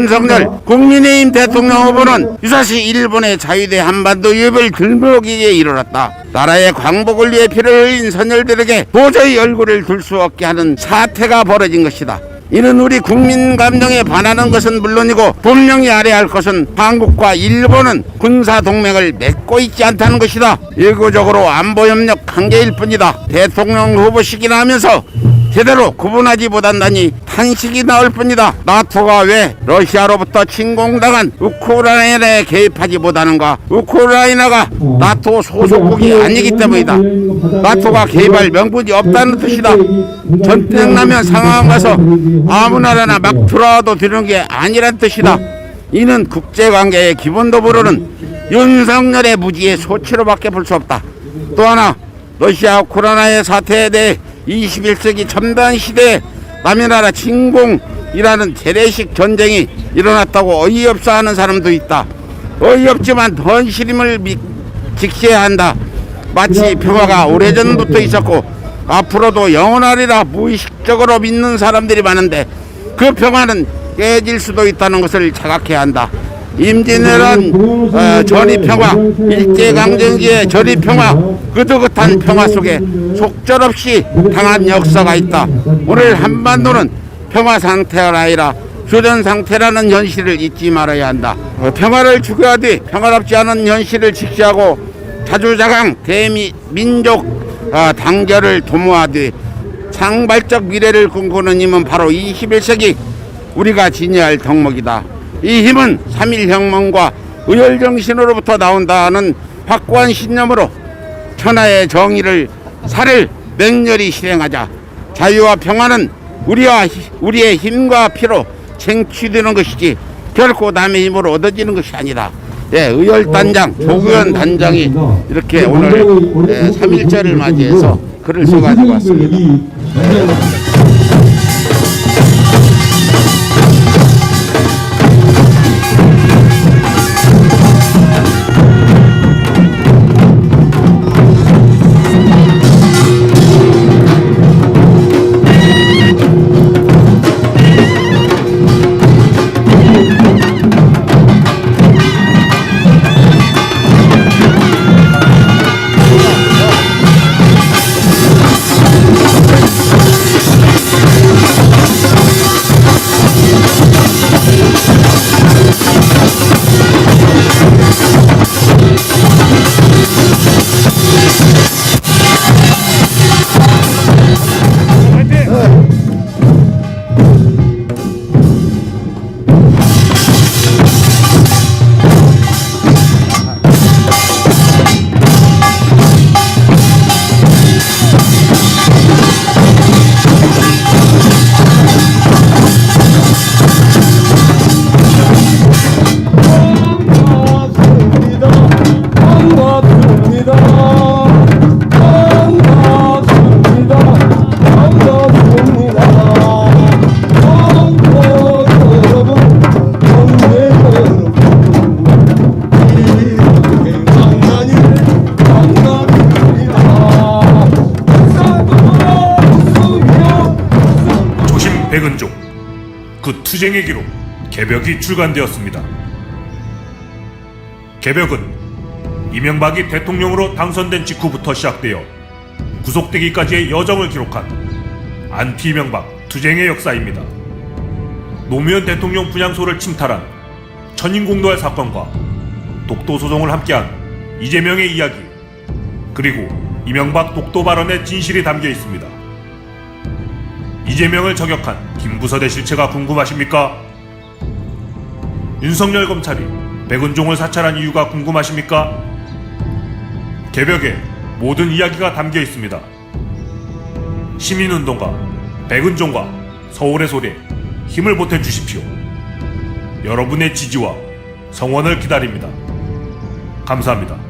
윤석열 국민의힘 대통령 후보는 유사시 일본의 자유대 한반도 유입을 들먹이게 이르렀다. 나라의 광복을 위해 피를 흘린 선열들에게 도저히 얼굴을 둘 수 없게 하는 사태가 벌어진 것이다. 이는 우리 국민 감정에 반하는 것은 물론이고 분명히 알아야 할 것은 한국과 일본은 군사 동맹을 맺고 있지 않다는 것이다. 일고적으로 안보 협력 관계일 뿐이다. 대통령 후보 시기나 하면서 제대로 구분하지 못한다니 탄식이 나올 뿐이다. 나토가 왜 러시아로부터 침공당한 우크라이나에 개입하지 못하는가? 우크라이나가 나토 소속국이 아니기 때문이다. 나토가 개입할 명분이 없다는 뜻이다. 전쟁 나면 상황 가서 아무 나라나 막 들어와도 되는 게 아니란 뜻이다. 이는 국제관계의 기본도 모르는 윤석열의 무지의 소치로밖에 볼 수 없다. 또 하나 러시아 우크라이나의 사태에 대해 21세기 첨단 시대에 남의 나라 침공이라는 재래식 전쟁이 일어났다고 어이없어 하는 사람도 있다. 어이없지만 현실임을 미- 직시해야 한다. 마치 평화가 오래전부터 있었고 앞으로도 영원하리라 무의식적으로 믿는 사람들이 많은데 그 평화는 깨질 수도 있다는 것을 자각해야 한다. 임진왜란 어, 전입평화 일제강점기의 전입평화 그득한 평화 속에 속절없이 당한 역사가 있다. 오늘 한반도는 평화 상태가 아니라 교전 상태라는 현실을 잊지 말아야 한다. 어, 평화를 추구하되 평화롭지 않은 현실을 직시하고 자주자강 대미 민족 어, 단결을 도모하되 창발적 미래를 꿈꾸는 힘은 바로 21세기 우리가 지녀할 덕목이다. 이 힘은 3.1혁명과 의열정신으로부터 나온다는 확고한 신념으로 천하의 정의를 살을 맹렬히 실행하자. 자유와 평화는 우리와 히- 우리의 힘과 피로 쟁취되는 것이지 결코 남의 힘으로 얻어지는 것이 아니다. 예, 의열단장 조규현 단장이 이렇게 오늘 예, 3.1절을 맞이해서 글을 써가지고 왔습니다. 백은종 그 투쟁의 기록 개벽이 출간되었습니다. 개벽은 이명박이 대통령으로 당선된 직후부터 시작되어 구속되기까지의 여정을 기록한 안티 이명박 투쟁의 역사입니다. 노무현 대통령 분향소를 침탈한 천인공도할 사건과 독도 소송을 함께한 이재명의 이야기 그리고 이명박 독도 발언의 진실이 담겨 있습니다. 이재명을 저격한 김부서의 실체가 궁금하십니까? 윤석열 검찰이 백은종을 사찰한 이유가 궁금하십니까? 개벽에 모든 이야기가 담겨 있습니다. 시민운동가 백은종과 서울의 소리에 힘을 보태 주십시오. 여러분의 지지와 성원을 기다립니다. 감사합니다.